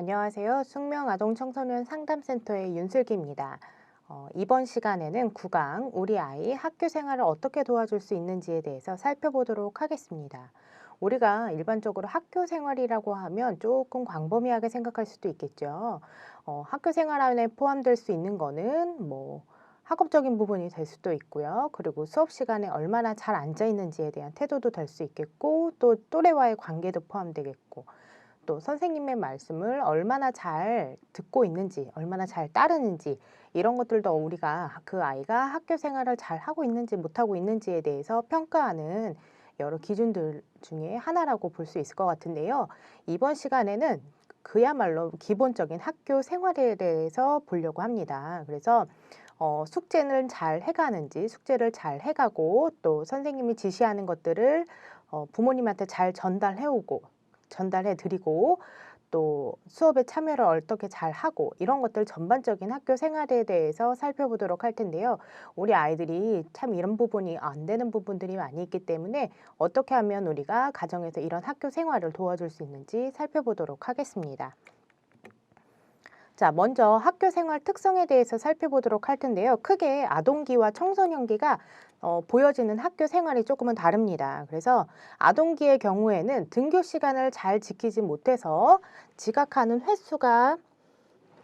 안녕하세요. 숙명아동 청소년 상담센터의 윤슬기입니다. 어, 이번 시간에는 9강 우리 아이 학교 생활을 어떻게 도와줄 수 있는지에 대해서 살펴보도록 하겠습니다. 우리가 일반적으로 학교 생활이라고 하면 조금 광범위하게 생각할 수도 있겠죠. 어, 학교 생활 안에 포함될 수 있는 거는 뭐 학업적인 부분이 될 수도 있고요. 그리고 수업 시간에 얼마나 잘 앉아 있는지에 대한 태도도 될 수 있겠고, 또 또래와의 관계도 포함되겠고, 또 선생님의 말씀을 얼마나 잘 듣고 있는지, 얼마나 잘 따르는지, 이런 것들도 우리가 그 아이가 학교 생활을 잘 하고 있는지 못하고 있는지에 대해서 평가하는 여러 기준들 중에 하나라고 볼 수 있을 것 같은데요. 이번 시간에는 그야말로 기본적인 학교 생활에 대해서 보려고 합니다. 그래서 어, 숙제는 잘 해가는지, 숙제를 잘 해가고, 또 선생님이 지시하는 것들을 어, 부모님한테 잘 전달해오고, 전달해 드리고, 또 수업에 참여를 어떻게 잘 하고, 이런 것들 전반적인 학교 생활에 대해서 살펴보도록 할 텐데요. 우리 아이들이 참 이런 부분이 안 되는 부분들이 많이 있기 때문에 어떻게 하면 우리가 가정에서 이런 학교 생활을 도와줄 수 있는지 살펴보도록 하겠습니다. 자, 먼저 학교 생활 특성에 대해서 살펴보도록 할 텐데요. 크게 아동기와 청소년기가 어, 보여지는 학교 생활이 조금은 다릅니다. 그래서 아동기의 경우에는 등교 시간을 잘 지키지 못해서 지각하는 횟수가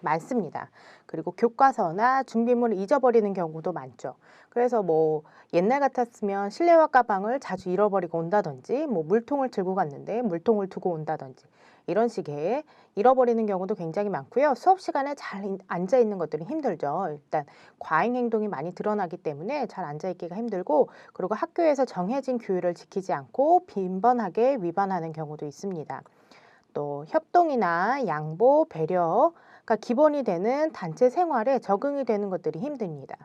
많습니다. 그리고 교과서나 준비물을 잊어버리는 경우도 많죠. 그래서 뭐 옛날 같았으면 실내화 가방을 자주 잃어버리고 온다든지 뭐 물통을 들고 갔는데 물통을 두고 온다든지 이런 식의 잃어버리는 경우도 굉장히 많고요. 수업 시간에 잘 앉아 있는 것들이 힘들죠. 일단 과잉 행동이 많이 드러나기 때문에 잘 앉아 있기가 힘들고 그리고 학교에서 정해진 규율을 지키지 않고 빈번하게 위반하는 경우도 있습니다. 또 협동이나 양보, 배려 가 기본이 되는 단체 생활에 적응이 되는 것들이 힘듭니다.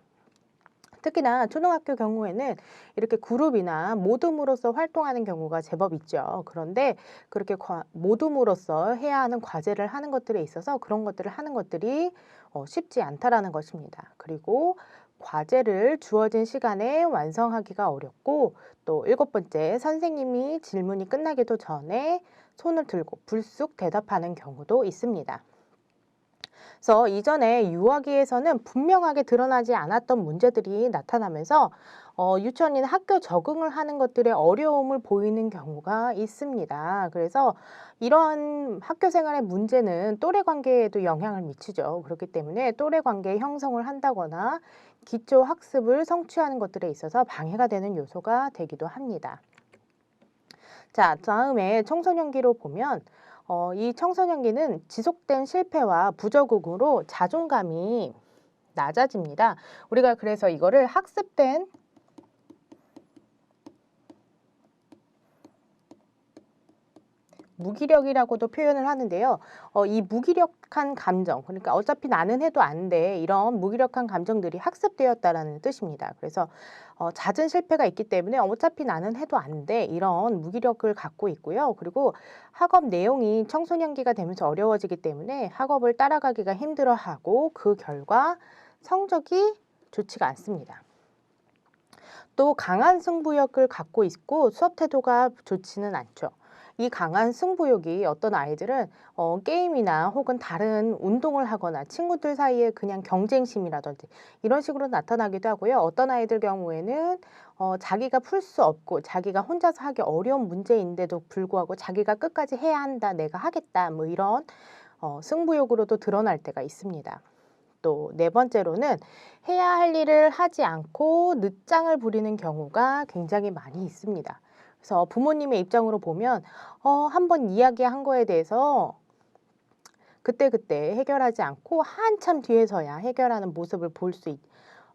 특히나 초등학교 경우에는 이렇게 그룹이나 모둠으로서 활동하는 경우가 제법 있죠. 그런데 그렇게 과, 모둠으로서 해야 하는 과제를 하는 것들에 있어서 그런 것들을 하는 것들이 어, 쉽지 않다라는 것입니다. 그리고 과제를 주어진 시간에 완성하기가 어렵고 또 일곱 번째 선생님이 질문이 끝나기도 전에 손을 들고 불쑥 대답하는 경우도 있습니다. 그래서 이전에 유아기에서는 분명하게 드러나지 않았던 문제들이 나타나면서 어, 유치원이나 학교 적응을 하는 것들에 어려움을 보이는 경우가 있습니다. 그래서 이런 학교 생활의 문제는 또래 관계에도 영향을 미치죠. 그렇기 때문에 또래 관계 형성을 한다거나 기초 학습을 성취하는 것들에 있어서 방해가 되는 요소가 되기도 합니다. 자, 다음에 청소년기로 보면 어, 이 청소년기는 지속된 실패와 부적응으로 자존감이 낮아집니다. 우리가 그래서 이거를 학습된 무기력이라고도 표현을 하는데요. 어, 이 무기력한 감정, 그러니까 어차피 나는 해도 안 돼. 이런 무기력한 감정들이 학습되었다라는 뜻입니다. 그래서 어, 잦은 실패가 있기 때문에 어차피 나는 해도 안 돼. 이런 무기력을 갖고 있고요. 그리고 학업 내용이 청소년기가 되면서 어려워지기 때문에 학업을 따라가기가 힘들어하고 그 결과 성적이 좋지가 않습니다. 또 강한 승부욕을 갖고 있고 수업 태도가 좋지는 않죠. 이 강한 승부욕이 어떤 아이들은 어, 게임이나 혹은 다른 운동을 하거나 친구들 사이에 그냥 경쟁심이라든지 이런 식으로 나타나기도 하고요. 어떤 아이들 경우에는 어, 자기가 풀 수 없고 자기가 혼자서 하기 어려운 문제인데도 불구하고 자기가 끝까지 해야 한다, 내가 하겠다, 뭐 이런 어, 승부욕으로도 드러날 때가 있습니다. 또 네 번째로는 해야 할 일을 하지 않고 늦장을 부리는 경우가 굉장히 많이 있습니다. 그래서 부모님의 입장으로 보면 어, 한번 이야기한 거에 대해서 그때 그때 해결하지 않고 한참 뒤에서야 해결하는 모습을 볼 수 있,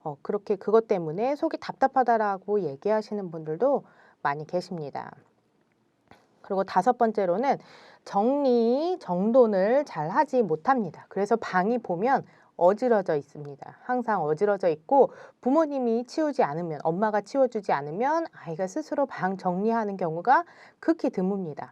어, 그렇게 그것 때문에 속이 답답하다라고 얘기하시는 분들도 많이 계십니다. 그리고 다섯 번째로는 정리, 정돈을 잘 하지 못합니다. 그래서 방이 보면 어지러져 있습니다. 항상 어지러져 있고 부모님이 치우지 않으면 엄마가 치워주지 않으면 아이가 스스로 방 정리하는 경우가 극히 드뭅니다.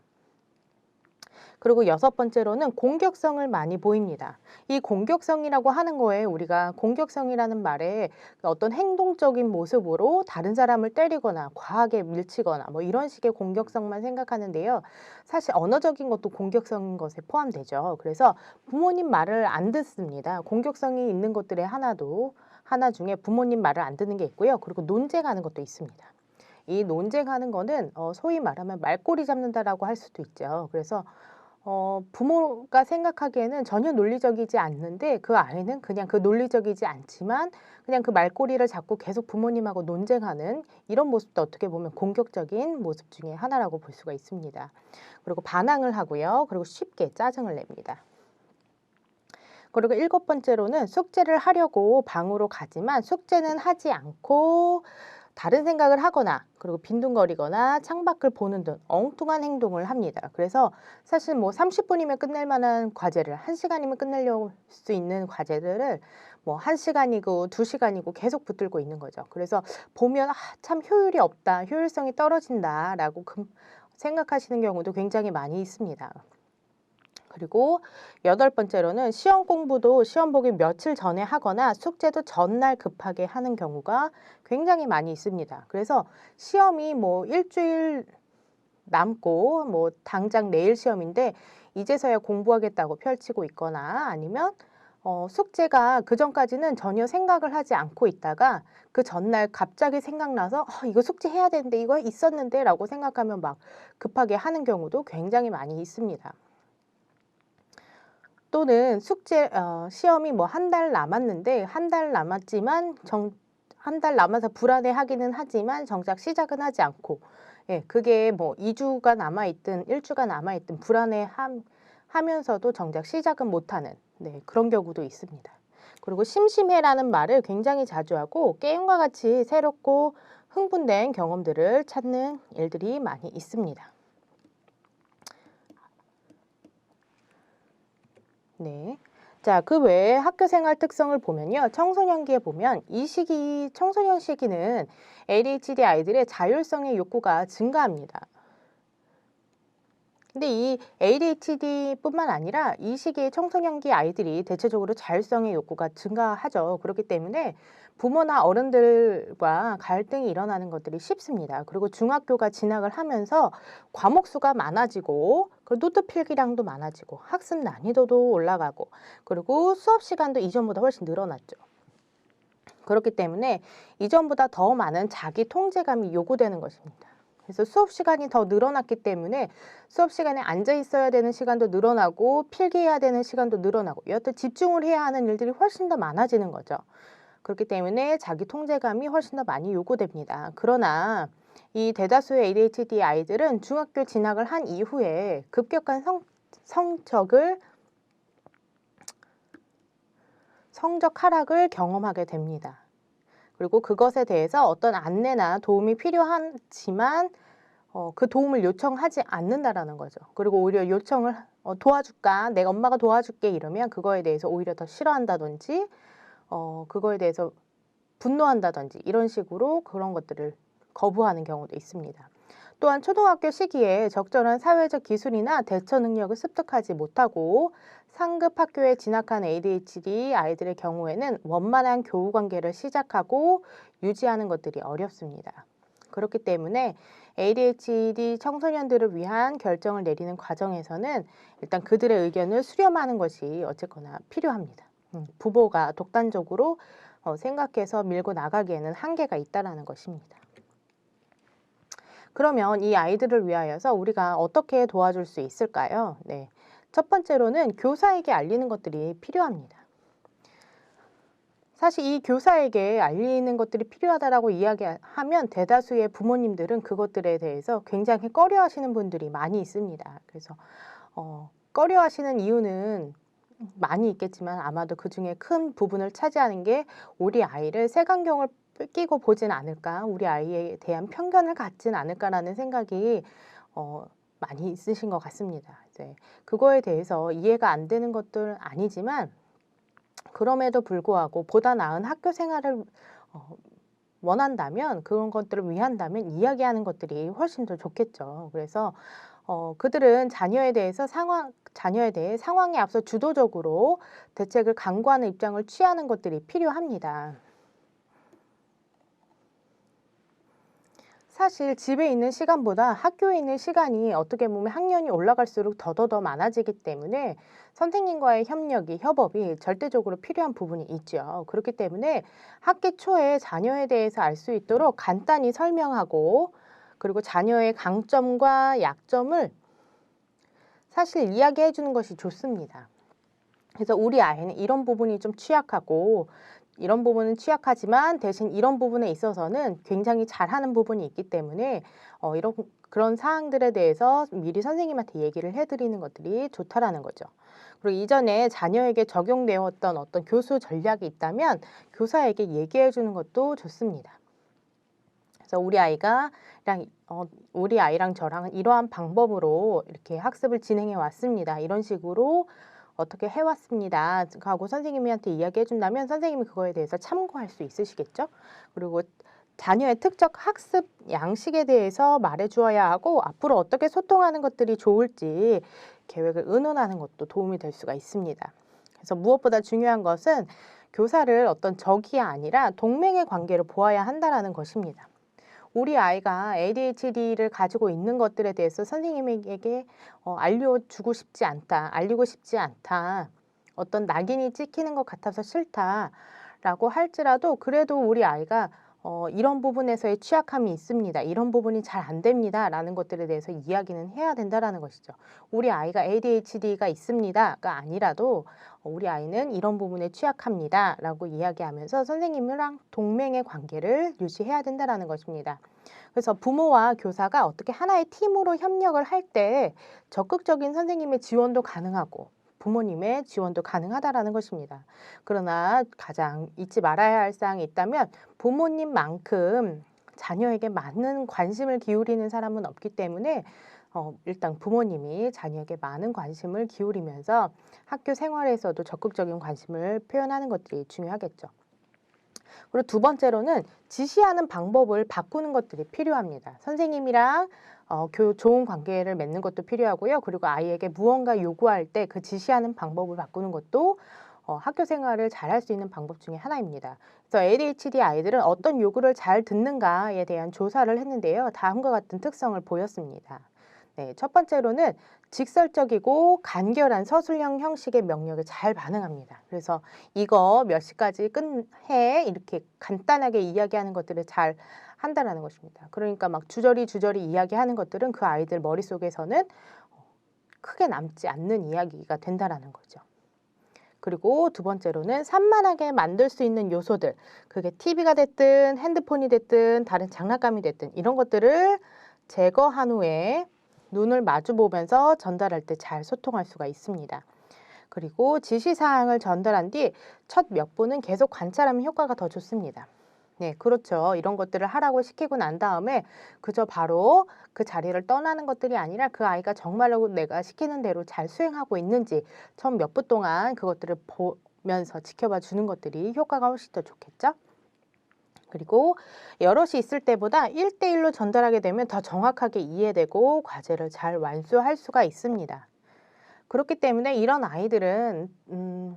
그리고 여섯 번째로는 공격성을 많이 보입니다. 이 공격성이라고 하는 거에 우리가 공격성이라는 말에 어떤 행동적인 모습으로 다른 사람을 때리거나 과하게 밀치거나 뭐 이런 식의 공격성만 생각하는데요. 사실 언어적인 것도 공격성인 것에 포함되죠. 그래서 부모님 말을 안 듣습니다. 공격성이 있는 것들의 하나도 하나 중에 부모님 말을 안 듣는 게 있고요. 그리고 논쟁하는 것도 있습니다. 이 논쟁하는 거는 어, 소위 말하면 말꼬리 잡는다라고 할 수도 있죠. 그래서 어, 부모가 생각하기에는 전혀 논리적이지 않는데 그 아이는 그냥 그 논리적이지 않지만 그냥 그 말꼬리를 잡고 계속 부모님하고 논쟁하는 이런 모습도 어떻게 보면 공격적인 모습 중에 하나라고 볼 수가 있습니다. 그리고 반항을 하고요. 그리고 쉽게 짜증을 냅니다. 그리고 일곱 번째로는 숙제를 하려고 방으로 가지만 숙제는 하지 않고 다른 생각을 하거나 그리고 빈둥거리거나 창밖을 보는 등 엉뚱한 행동을 합니다. 그래서 사실 뭐 30분이면 끝낼 만한 과제를 1시간이면 끝내려고 수 있는 과제들을 뭐 1시간이고 2시간이고 계속 붙들고 있는 거죠. 그래서 보면 아, 참 효율이 없다, 효율성이 떨어진다라고 금- 생각하시는 경우도 굉장히 많이 있습니다. 그리고 여덟 번째로는 시험 공부도 시험 보기 며칠 전에 하거나 숙제도 전날 급하게 하는 경우가 굉장히 많이 있습니다. 그래서 시험이 뭐 일주일 남고 뭐 당장 내일 시험인데 이제서야 공부하겠다고 펼치고 있거나 아니면 어, 숙제가 그 전까지는 전혀 생각을 하지 않고 있다가 그 전날 갑자기 생각나서 어, 이거 숙제 해야 되는데 이거 있었는데 라고 생각하면 막 급하게 하는 경우도 굉장히 많이 있습니다. 또는 숙제 어, 시험이 뭐 한 달 남았는데 한 달 남았지만 정 한 달 남아서 불안해하기는 하지만 정작 시작은 하지 않고 예, 그게 뭐 2주가 남아 있든 1주가 남아 있든 불안해 함, 하면서도 정작 시작은 못 하는 네, 그런 경우도 있습니다. 그리고 심심해라는 말을 굉장히 자주 하고 게임과 같이 새롭고 흥분된 경험들을 찾는 일들이 많이 있습니다. 네. 자, 그 외에 학교 생활 특성을 보면요. 청소년기에 보면 이 시기, 청소년 시기는 ADHD 아이들의 자율성의 욕구가 증가합니다. 근데 이 ADHD뿐만 아니라 이 시기에 청소년기 아이들이 대체적으로 자율성의 욕구가 증가하죠. 그렇기 때문에 부모나 어른들과 갈등이 일어나는 것들이 쉽습니다. 그리고 중학교가 진학을 하면서 과목 수가 많아지고 그 노트 필기량도 많아지고 학습 난이도도 올라가고 그리고 수업 시간도 이전보다 훨씬 늘어났죠. 그렇기 때문에 이전보다 더 많은 자기 통제감이 요구되는 것입니다. 그래서 수업 시간이 더 늘어났기 때문에 수업 시간에 앉아 있어야 되는 시간도 늘어나고 필기해야 되는 시간도 늘어나고 여하튼 집중을 해야 하는 일들이 훨씬 더 많아지는 거죠. 그렇기 때문에 자기 통제감이 훨씬 더 많이 요구됩니다. 그러나 이 대다수의 ADHD 아이들은 중학교 진학을 한 이후에 급격한 성, 성적을 성적 하락을 경험하게 됩니다. 그리고 그것에 대해서 어떤 안내나 도움이 필요하지만 어, 그 도움을 요청하지 않는다라는 거죠. 그리고 오히려 요청을 어, 도와줄까? 내가 엄마가 도와줄게 이러면 그거에 대해서 오히려 더 싫어한다든지 어, 그거에 대해서 분노한다든지 이런 식으로 그런 것들을 거부하는 경우도 있습니다. 또한 초등학교 시기에 적절한 사회적 기술이나 대처 능력을 습득하지 못하고 상급 학교에 진학한 ADHD 아이들의 경우에는 원만한 교우 관계를 시작하고 유지하는 것들이 어렵습니다. 그렇기 때문에 ADHD 청소년들을 위한 결정을 내리는 과정에서는 일단 그들의 의견을 수렴하는 것이 어쨌거나 필요합니다. 음, 부모가 독단적으로 어, 생각해서 밀고 나가기에는 한계가 있다라는 것입니다. 그러면 이 아이들을 위하여서 우리가 어떻게 도와줄 수 있을까요? 네. 첫 번째로는 교사에게 알리는 것들이 필요합니다. 사실 이 교사에게 알리는 것들이 필요하다라고 이야기하면 대다수의 부모님들은 그것들에 대해서 굉장히 꺼려 하시는 분들이 많이 있습니다. 그래서 어, 꺼려 하시는 이유는 많이 있겠지만 아마도 그 중에 큰 부분을 차지하는 게 우리 아이를 색안경을 끼고 보진 않을까, 우리 아이에 대한 편견을 갖진 않을까라는 생각이 어, 많이 있으신 것 같습니다. 이제 그거에 대해서 이해가 안 되는 것들 아니지만 그럼에도 불구하고 보다 나은 학교 생활을 어, 원한다면 그런 것들을 위한다면 이야기하는 것들이 훨씬 더 좋겠죠. 그래서 어, 그들은 자녀에 대해서 상황, 자녀에 대해 상황에 앞서 주도적으로 대책을 강구하는 입장을 취하는 것들이 필요합니다. 사실 집에 있는 시간보다 학교에 있는 시간이 어떻게 보면 학년이 올라갈수록 더더더 많아지기 때문에 선생님과의 협력이, 협업이 절대적으로 필요한 부분이 있죠. 그렇기 때문에 학기 초에 자녀에 대해서 알 수 있도록 간단히 설명하고 그리고 자녀의 강점과 약점을 사실 이야기해 주는 것이 좋습니다. 그래서 우리 아이는 이런 부분이 좀 취약하고 이런 부분은 취약하지만 대신 이런 부분에 있어서는 굉장히 잘하는 부분이 있기 때문에 어, 이런 그런 사항들에 대해서 미리 선생님한테 얘기를 해드리는 것들이 좋다라는 거죠. 그리고 이전에 자녀에게 적용되었던 어떤 교수 전략이 있다면 교사에게 얘기해 주는 것도 좋습니다. 그래서 우리 아이가 어, 우리 아이랑 저랑은 이러한 방법으로 이렇게 학습을 진행해 왔습니다. 이런 식으로 어떻게 해왔습니다. 하고 선생님한테 이야기해 준다면 선생님이 그거에 대해서 참고할 수 있으시겠죠? 그리고 자녀의 특적 학습 양식에 대해서 말해 주어야 하고 앞으로 어떻게 소통하는 것들이 좋을지 계획을 의논하는 것도 도움이 될 수가 있습니다. 그래서 무엇보다 중요한 것은 교사를 어떤 적이 아니라 동맹의 관계로 보아야 한다라는 것입니다. 우리 아이가 ADHD를 가지고 있는 것들에 대해서 선생님에게 어, 알려주고 싶지 않다, 알리고 싶지 않다, 어떤 낙인이 찍히는 것 같아서 싫다라고 할지라도 그래도 우리 아이가 어, 이런 부분에서의 취약함이 있습니다. 이런 부분이 잘 안 됩니다. 라는 것들에 대해서 이야기는 해야 된다라는 것이죠. 우리 아이가 ADHD가 있습니다가 아니라도 어, 우리 아이는 이런 부분에 취약합니다. 라고 이야기하면서 선생님이랑 동맹의 관계를 유지해야 된다라는 것입니다. 그래서 부모와 교사가 어떻게 하나의 팀으로 협력을 할 때 적극적인 선생님의 지원도 가능하고 부모님의 지원도 가능하다라는 것입니다. 그러나 가장 잊지 말아야 할 사항이 있다면 부모님만큼 자녀에게 많은 관심을 기울이는 사람은 없기 때문에 어, 일단 부모님이 자녀에게 많은 관심을 기울이면서 학교 생활에서도 적극적인 관심을 표현하는 것들이 중요하겠죠. 그리고 두 번째로는 지시하는 방법을 바꾸는 것들이 필요합니다. 선생님이랑 어, 교, 좋은 관계를 맺는 것도 필요하고요. 그리고 아이에게 무언가 요구할 때 그 지시하는 방법을 바꾸는 것도 어, 학교 생활을 잘할 수 있는 방법 중에 하나입니다. 그래서 ADHD 아이들은 어떤 요구를 잘 듣는가에 대한 조사를 했는데요. 다음과 같은 특성을 보였습니다. 네, 첫 번째로는 직설적이고 간결한 서술형 형식의 명령에 잘 반응합니다. 그래서 이거 몇 시까지 끝해 이렇게 간단하게 이야기하는 것들을 잘 한다라는 것입니다. 그러니까 막 주저리 주저리 이야기하는 것들은 그 아이들 머릿속에서는 크게 남지 않는 이야기가 된다라는 거죠. 그리고 두 번째로는 산만하게 만들 수 있는 요소들, 그게 TV가 됐든 핸드폰이 됐든 다른 장난감이 됐든 이런 것들을 제거한 후에 눈을 마주 보면서 전달할 때 잘 소통할 수가 있습니다. 그리고 지시사항을 전달한 뒤 첫 몇 분은 계속 관찰하면 효과가 더 좋습니다. 네, 그렇죠. 이런 것들을 하라고 시키고 난 다음에 그저 바로 그 자리를 떠나는 것들이 아니라 그 아이가 정말로 내가 시키는 대로 잘 수행하고 있는지 처음 몇분 동안 그것들을 보면서 지켜봐 주는 것들이 효과가 훨씬 더 좋겠죠? 그리고 여럿이 있을 때보다 일대일로 전달하게 되면 더 정확하게 이해되고 과제를 잘 완수할 수가 있습니다. 그렇기 때문에 이런 아이들은 음,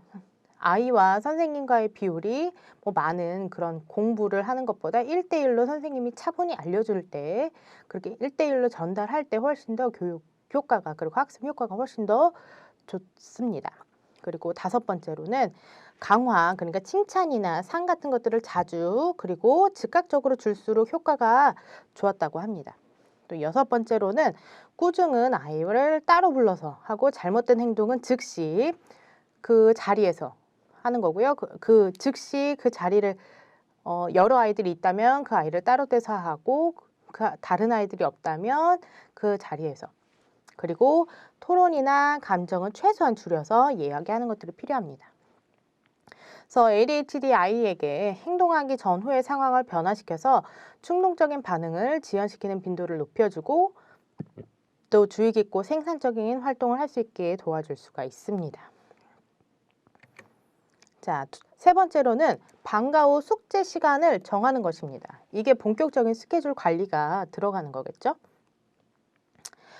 아이와 선생님과의 비율이 뭐 많은 그런 공부를 하는 것보다 일대일로 선생님이 차분히 알려줄 때 그렇게 일대일로 전달할 때 훨씬 더 교육 효과가 그리고 학습 효과가 훨씬 더 좋습니다. 그리고 다섯 번째로는 강화 그러니까 칭찬이나 상 같은 것들을 자주 그리고 즉각적으로 줄수록 효과가 좋았다고 합니다. 또 여섯 번째로는 꾸중은 아이를 따로 불러서 하고 잘못된 행동은 즉시 그 자리에서 하는 거고요. 그, 그 즉시 그 자리를 어, 여러 아이들이 있다면 그 아이를 따로 떼서 하고 그 다른 아이들이 없다면 그 자리에서 그리고 토론이나 감정은 최소한 줄여서 이야기하는 것들이 필요합니다. 그래서 ADHD 아이에게 행동하기 전후의 상황을 변화시켜서 충동적인 반응을 지연시키는 빈도를 높여주고 또 주의 깊고 생산적인 활동을 할 수 있게 도와줄 수가 있습니다. 자, 세 번째로는 방과 후 숙제 시간을 정하는 것입니다. 이게 본격적인 스케줄 관리가 들어가는 거겠죠?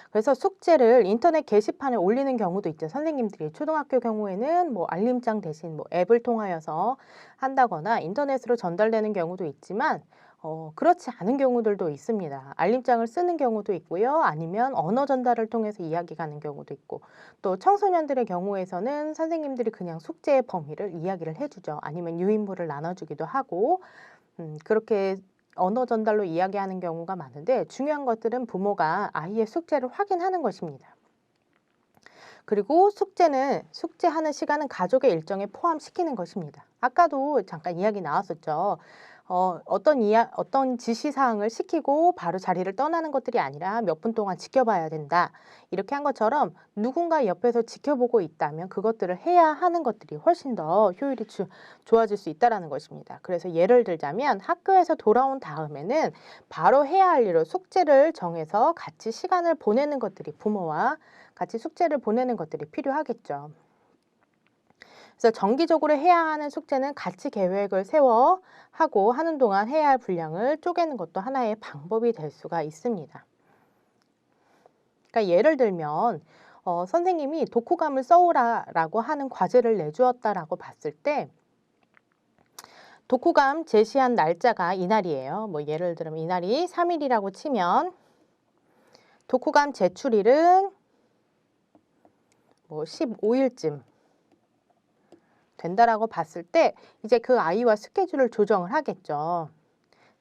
그래서 숙제를 인터넷 게시판에 올리는 경우도 있죠. 선생님들이 초등학교 경우에는 뭐 알림장 대신 뭐 앱을 통하여서 한다거나 인터넷으로 전달되는 경우도 있지만 어, 그렇지 않은 경우들도 있습니다. 알림장을 쓰는 경우도 있고요. 아니면 언어 전달을 통해서 이야기 가는 경우도 있고 또 청소년들의 경우에서는 선생님들이 그냥 숙제의 범위를 이야기를 해주죠. 아니면 유인물을 나눠주기도 하고 음, 그렇게 언어 전달로 이야기하는 경우가 많은데 중요한 것들은 부모가 아이의 숙제를 확인하는 것입니다. 그리고 숙제는 숙제하는 시간은 가족의 일정에 포함시키는 것입니다. 아까도 잠깐 이야기 나왔었죠. 어, 어떤 이야, 어떤 지시 사항을 시키고 바로 자리를 떠나는 것들이 아니라 몇 분 동안 지켜봐야 된다. 이렇게 한 것처럼 누군가 옆에서 지켜보고 있다면 그것들을 해야 하는 것들이 훨씬 더 효율이 주, 좋아질 수 있다라는 것입니다. 그래서 예를 들자면 학교에서 돌아온 다음에는 바로 해야 할 일을 숙제를 정해서 같이 시간을 보내는 것들이 부모와 같이 숙제를 보내는 것들이 필요하겠죠. 그래서 정기적으로 해야 하는 숙제는 같이 계획을 세워 하고 하는 동안 해야 할 분량을 쪼개는 것도 하나의 방법이 될 수가 있습니다. 그러니까 예를 들면 어, 선생님이 독후감을 써오라라고 하는 과제를 내주었다라고 봤을 때 독후감 제시한 날짜가 이날이에요. 뭐 예를 들면 이날이 3일이라고 치면 독후감 제출일은 뭐 15일쯤 된다라고 봤을 때 이제 그 아이와 스케줄을 조정을 하겠죠.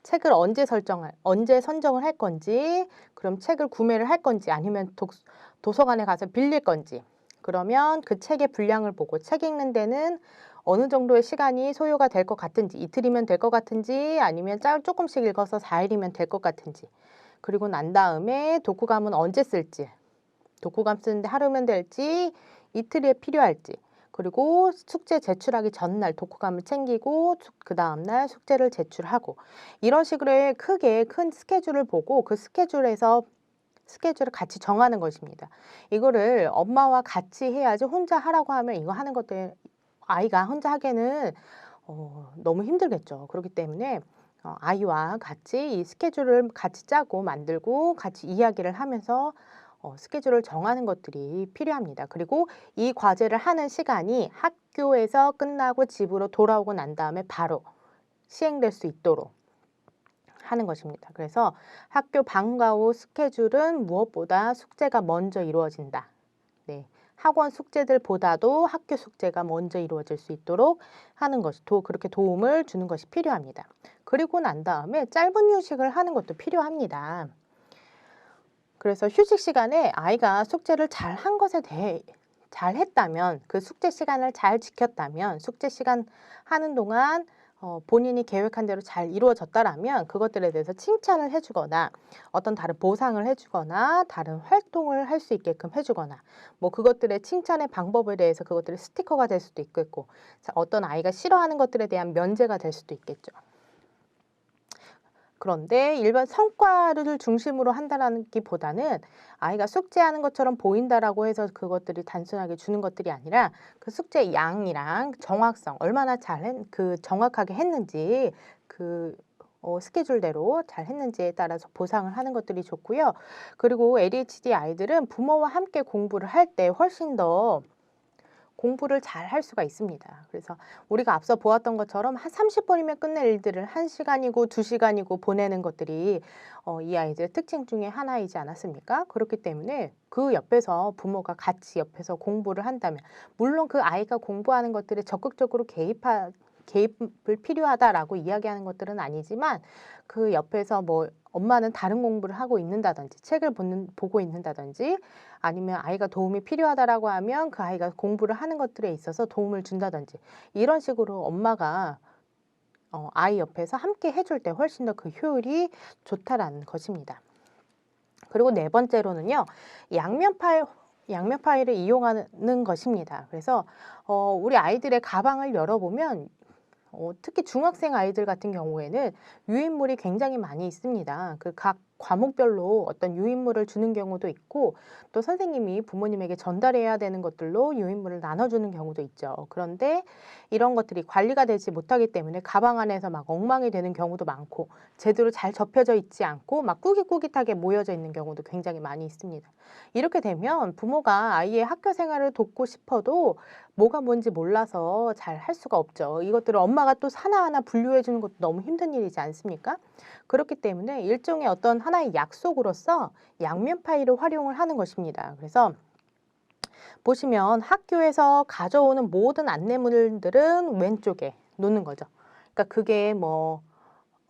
책을 언제 설정할, 언제 선정을 할 건지, 그럼 책을 구매를 할 건지, 아니면 독, 도서관에 가서 빌릴 건지, 그러면 그 책의 분량을 보고 책 읽는 데는 어느 정도의 시간이 소요가 될 것 같은지, 이틀이면 될 것 같은지, 아니면 짤 조금씩 읽어서 4일이면 될 것 같은지, 그리고 난 다음에 독후감은 언제 쓸지, 독후감 쓰는데 하루면 될지, 이틀에 필요할지, 그리고 숙제 제출하기 전날 독후감을 챙기고 그 다음날 숙제를 제출하고 이런 식으로 크게 큰 스케줄을 보고 그 스케줄에서 스케줄을 같이 정하는 것입니다. 이거를 엄마와 같이 해야지 혼자 하라고 하면 이거 하는 것들 아이가 혼자 하기에는 어, 너무 힘들겠죠. 그렇기 때문에 어, 아이와 같이 이 스케줄을 같이 짜고 만들고 같이 이야기를 하면서 어, 스케줄을 정하는 것들이 필요합니다. 그리고 이 과제를 하는 시간이 학교에서 끝나고 집으로 돌아오고 난 다음에 바로 시행될 수 있도록 하는 것입니다. 그래서 학교 방과 후 스케줄은 무엇보다 숙제가 먼저 이루어진다. 네. 학원 숙제들보다도 학교 숙제가 먼저 이루어질 수 있도록 하는 것이 도, 그렇게 도움을 주는 것이 필요합니다. 그리고 난 다음에 짧은 휴식을 하는 것도 필요합니다. 그래서 휴식 시간에 아이가 숙제를 잘 한 것에 대해 잘 했다면 그 숙제 시간을 잘 지켰다면 숙제 시간 하는 동안 어, 본인이 계획한 대로 잘 이루어졌다라면 그것들에 대해서 칭찬을 해주거나 어떤 다른 보상을 해주거나 다른 활동을 할 수 있게끔 해주거나 뭐 그것들의 칭찬의 방법에 대해서 그것들이 스티커가 될 수도 있겠고 어떤 아이가 싫어하는 것들에 대한 면제가 될 수도 있겠죠. 그런데 일반 성과를 중심으로 한다라기보다는 아이가 숙제하는 것처럼 보인다라고 해서 그것들이 단순하게 주는 것들이 아니라 그 숙제 양이랑 정확성 얼마나 잘그 정확하게 했는지 그 어, 스케줄대로 잘 했는지에 따라서 보상을 하는 것들이 좋고요. 그리고 ADHD 아이들은 부모와 함께 공부를 할 때 훨씬 더 공부를 잘 할 수가 있습니다. 그래서 우리가 앞서 보았던 것처럼 한 30분이면 끝낼 일들을 1시간이고 2시간이고 보내는 것들이 어, 이 아이들의 특징 중에 하나이지 않았습니까? 그렇기 때문에 그 옆에서 부모가 같이 옆에서 공부를 한다면 물론 그 아이가 공부하는 것들에 적극적으로 개입하 개입을 필요하다라고 이야기하는 것들은 아니지만 그 옆에서 뭐 엄마는 다른 공부를 하고 있는다든지 책을 보는, 보고 있는다든지 아니면 아이가 도움이 필요하다라고 하면 그 아이가 공부를 하는 것들에 있어서 도움을 준다든지 이런 식으로 엄마가 어, 아이 옆에서 함께 해줄 때 훨씬 더 그 효율이 좋다라는 것입니다. 그리고 네 번째로는요, 양면 파일, 양면 파일을 이용하는 것입니다. 그래서 어, 우리 아이들의 가방을 열어보면 어, 특히 중학생 아이들 같은 경우에는 유인물이 굉장히 많이 있습니다. 그 각 과목별로 어떤 유인물을 주는 경우도 있고 또 선생님이 부모님에게 전달해야 되는 것들로 유인물을 나눠주는 경우도 있죠. 그런데 이런 것들이 관리가 되지 못하기 때문에 가방 안에서 막 엉망이 되는 경우도 많고 제대로 잘 접혀져 있지 않고 막 꾸깃꾸깃하게 모여져 있는 경우도 굉장히 많이 있습니다. 이렇게 되면 부모가 아이의 학교 생활을 돕고 싶어도 뭐가 뭔지 몰라서 잘 할 수가 없죠. 이것들을 엄마가 또 하나하나 분류해 주는 것도 너무 힘든 일이지 않습니까? 그렇기 때문에 일종의 어떤 하나의 약속으로서 양면 파일을 활용을 하는 것입니다. 그래서 보시면 학교에서 가져오는 모든 안내물들은 왼쪽에 놓는 거죠. 그러니까 그게 뭐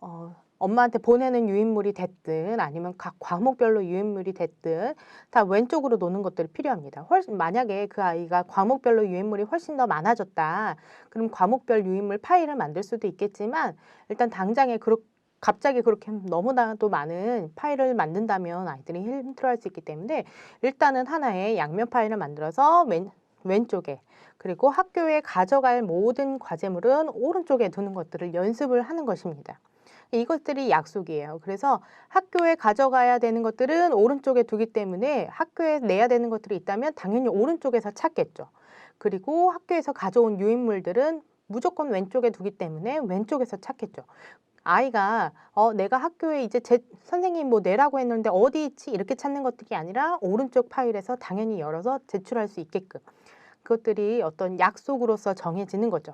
어, 엄마한테 보내는 유인물이 됐든 아니면 각 과목별로 유인물이 됐든 다 왼쪽으로 놓는 것들이 필요합니다. 훨씬 만약에 그 아이가 과목별로 유인물이 훨씬 더 많아졌다. 그럼 과목별 유인물 파일을 만들 수도 있겠지만 일단 당장에 그렇 갑자기 그렇게 너무나도 많은 파일을 만든다면 아이들이 힘들어할 수 있기 때문에 일단은 하나의 양면 파일을 만들어서 왼, 왼쪽에 그리고 학교에 가져갈 모든 과제물은 오른쪽에 두는 것들을 연습을 하는 것입니다. 이것들이 약속이에요. 그래서 학교에 가져가야 되는 것들은 오른쪽에 두기 때문에 학교에 내야 되는 것들이 있다면 당연히 오른쪽에서 찾겠죠. 그리고 학교에서 가져온 유인물들은 무조건 왼쪽에 두기 때문에 왼쪽에서 찾겠죠. 아이가 어 내가 학교에 이제 제 선생님 뭐 내라고 했는데 어디 있지 이렇게 찾는 것들이 아니라 오른쪽 파일에서 당연히 열어서 제출할 수 있게끔 그것들이 어떤 약속으로서 정해지는 거죠.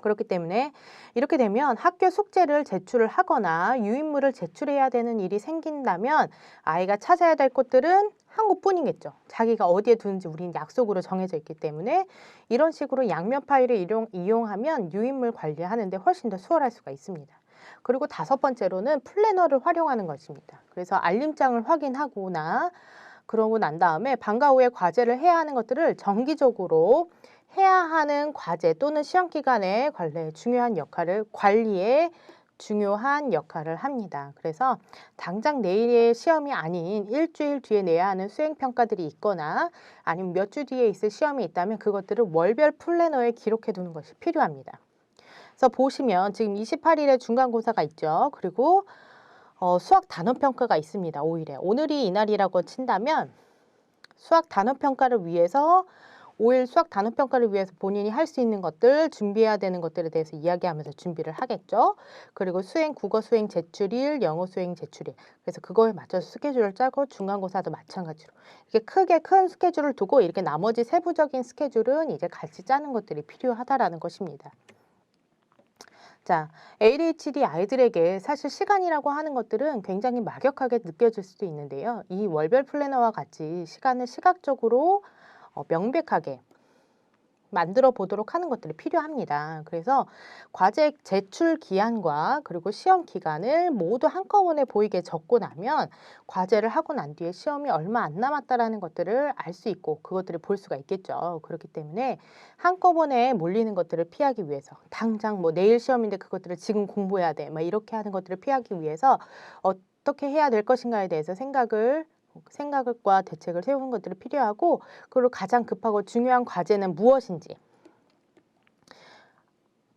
그렇기 때문에 이렇게 되면 학교 숙제를 제출을 하거나 유인물을 제출해야 되는 일이 생긴다면 아이가 찾아야 될 곳들은 한 곳뿐이겠죠. 자기가 어디에 두는지 우리는 약속으로 정해져 있기 때문에 이런 식으로 양면 파일을 이용, 이용하면 유인물 관리하는데 훨씬 더 수월할 수가 있습니다. 그리고 다섯 번째로는 플래너를 활용하는 것입니다. 그래서 알림장을 확인하거나 그러고 난 다음에 방과 후에 과제를 해야 하는 것들을 정기적으로 해야 하는 과제 또는 시험 기간에 관리에 중요한 역할을 관리에 중요한 역할을 합니다. 그래서 당장 내일의 시험이 아닌 일주일 뒤에 내야 하는 수행 평가들이 있거나 아니면 몇 주 뒤에 있을 시험이 있다면 그것들을 월별 플래너에 기록해 두는 것이 필요합니다. 그래서 보시면 지금 28일에 중간고사가 있죠. 그리고 어, 수학 단원 평가가 있습니다. 5일에. 오늘이 이날이라고 친다면 수학 단원 평가를 위해서 5일 수학 단원 평가를 위해서 본인이 할 수 있는 것들, 준비해야 되는 것들에 대해서 이야기하면서 준비를 하겠죠. 그리고 수행 국어 수행 제출일, 영어 수행 제출일. 그래서 그거에 맞춰서 스케줄을 짜고 중간고사도 마찬가지로 이렇게 크게 큰 스케줄을 두고 이렇게 나머지 세부적인 스케줄은 이제 같이 짜는 것들이 필요하다라는 것입니다. 자, ADHD 아이들에게 사실 시간이라고 하는 것들은 굉장히 막역하게 느껴질 수도 있는데요. 이 월별 플래너와 같이 시간을 시각적으로 어, 명백하게 만들어 보도록 하는 것들이 필요합니다. 그래서 과제 제출 기한과 그리고 시험 기간을 모두 한꺼번에 보이게 적고 나면 과제를 하고 난 뒤에 시험이 얼마 안 남았다라는 것들을 알 수 있고 그것들을 볼 수가 있겠죠. 그렇기 때문에 한꺼번에 몰리는 것들을 피하기 위해서 당장 뭐 내일 시험인데 그것들을 지금 공부해야 돼. 막 이렇게 하는 것들을 피하기 위해서 어떻게 해야 될 것인가에 대해서 생각을 생각과 대책을 세우는 것들이 필요하고 그리고 가장 급하고 중요한 과제는 무엇인지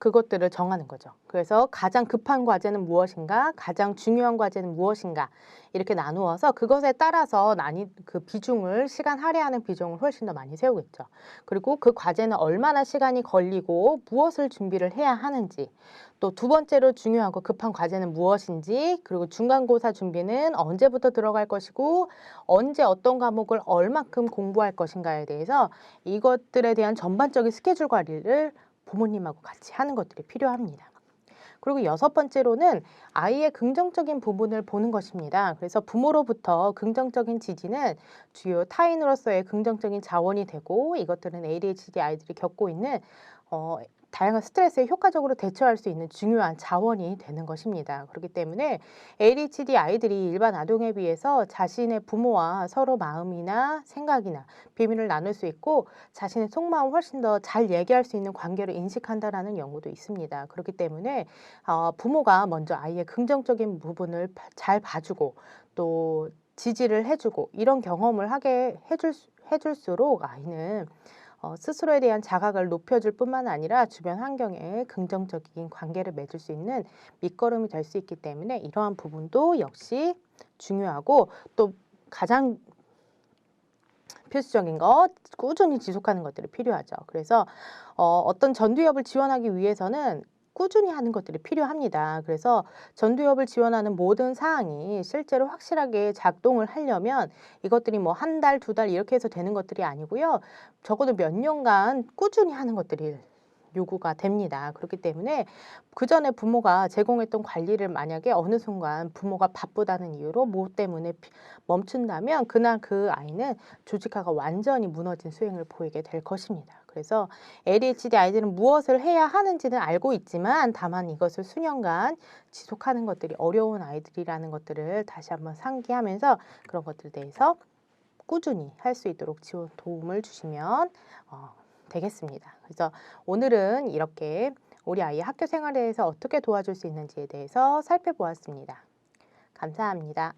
그것들을 정하는 거죠. 그래서 가장 급한 과제는 무엇인가, 가장 중요한 과제는 무엇인가 이렇게 나누어서 그것에 따라서 난이 그 비중을 시간 할애하는 비중을 훨씬 더 많이 세우겠죠. 그리고 그 과제는 얼마나 시간이 걸리고 무엇을 준비를 해야 하는지 또 두 번째로 중요하고 급한 과제는 무엇인지 그리고 중간고사 준비는 언제부터 들어갈 것이고 언제 어떤 과목을 얼마큼 공부할 것인가에 대해서 이것들에 대한 전반적인 스케줄 관리를 부모님하고 같이 하는 것들이 필요합니다. 그리고 여섯 번째로는 아이의 긍정적인 부분을 보는 것입니다. 그래서 부모로부터 긍정적인 지지는 주요 타인으로서의 긍정적인 자원이 되고 이것들은 ADHD 아이들이 겪고 있는 어, 다양한 스트레스에 효과적으로 대처할 수 있는 중요한 자원이 되는 것입니다. 그렇기 때문에 ADHD 아이들이 일반 아동에 비해서 자신의 부모와 서로 마음이나 생각이나 비밀을 나눌 수 있고 자신의 속마음 훨씬 더 잘 얘기할 수 있는 관계를 인식한다라는 연구도 있습니다. 그렇기 때문에 어, 부모가 먼저 아이의 긍정적인 부분을 잘 봐주고 또 지지를 해주고 이런 경험을 하게 해줄 해줄수록 아이는 어, 스스로에 대한 자각을 높여줄 뿐만 아니라 주변 환경에 긍정적인 관계를 맺을 수 있는 밑거름이 될 수 있기 때문에 이러한 부분도 역시 중요하고 또 가장 필수적인 것 꾸준히 지속하는 것들이 필요하죠. 그래서 어, 어떤 전두엽을 지원하기 위해서는 꾸준히 하는 것들이 필요합니다. 그래서 전두엽을 지원하는 모든 사항이 실제로 확실하게 작동을 하려면 이것들이 뭐 한 달, 두 달 이렇게 해서 되는 것들이 아니고요. 적어도 몇 년간 꾸준히 하는 것들이 요구가 됩니다. 그렇기 때문에 그 전에 부모가 제공했던 관리를 만약에 어느 순간 부모가 바쁘다는 이유로 뭐 때문에 피- 멈춘다면 그날 그 아이는 조직화가 완전히 무너진 수행을 보이게 될 것입니다. 그래서 ADHD 아이들은 무엇을 해야 하는지는 알고 있지만 다만 이것을 수년간 지속하는 것들이 어려운 아이들이라는 것들을 다시 한번 상기하면서 그런 것들에 대해서 꾸준히 할 수 있도록 지원 도움을 주시면 어, 되겠습니다. 그래서 오늘은 이렇게 우리 아이의 학교 생활에 대해서 어떻게 도와줄 수 있는지에 대해서 살펴보았습니다. 감사합니다.